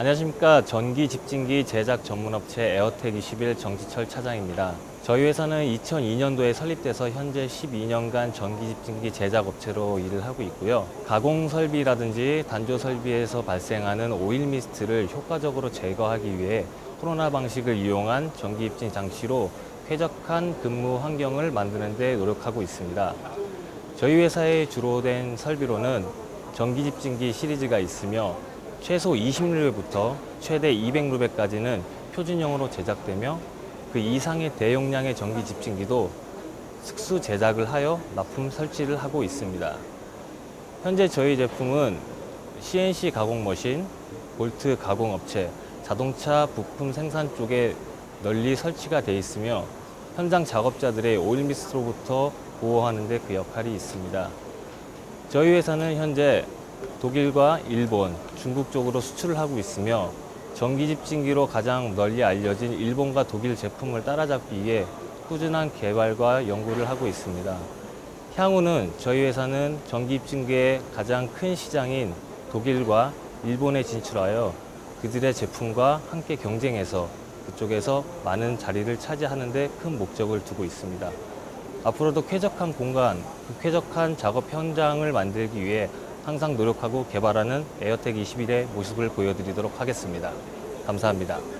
안녕하십니까. 전기 집진기 제작 전문업체 에어텍 21 정지철 차장입니다. 저희 회사는 2002년도에 설립돼서 현재 12년간 전기 집진기 제작 업체로 일을 하고 있고요. 가공 설비라든지 단조 설비에서 발생하는 오일 미스트를 효과적으로 제거하기 위해 코로나 방식을 이용한 전기 입진 장치로 쾌적한 근무 환경을 만드는 데 노력하고 있습니다. 저희 회사에 주로 된 설비로는 전기 집진기 시리즈가 있으며 최소 20루베부터 최대 200루베까지는 표준형으로 제작되며 그 이상의 대용량의 전기 집진기도 특수 제작을 하여 납품 설치를 하고 있습니다. 현재 저희 제품은 CNC 가공 머신, 볼트 가공 업체, 자동차 부품 생산 쪽에 널리 설치가 되어 있으며 현장 작업자들의 오일 미스트로부터 보호하는 데 그 역할이 있습니다. 저희 회사는 현재 독일과 일본, 중국 쪽으로 수출을 하고 있으며 전기 집진기로 가장 널리 알려진 일본과 독일 제품을 따라잡기 위해 꾸준한 개발과 연구를 하고 있습니다. 향후는 저희 회사는 전기 집진기의 가장 큰 시장인 독일과 일본에 진출하여 그들의 제품과 함께 경쟁해서 그쪽에서 많은 자리를 차지하는 데 큰 목적을 두고 있습니다. 앞으로도 쾌적한 공간, 그 쾌적한 작업 현장을 만들기 위해 항상 노력하고 개발하는 에어텍 21의 모습을 보여드리도록 하겠습니다. 감사합니다.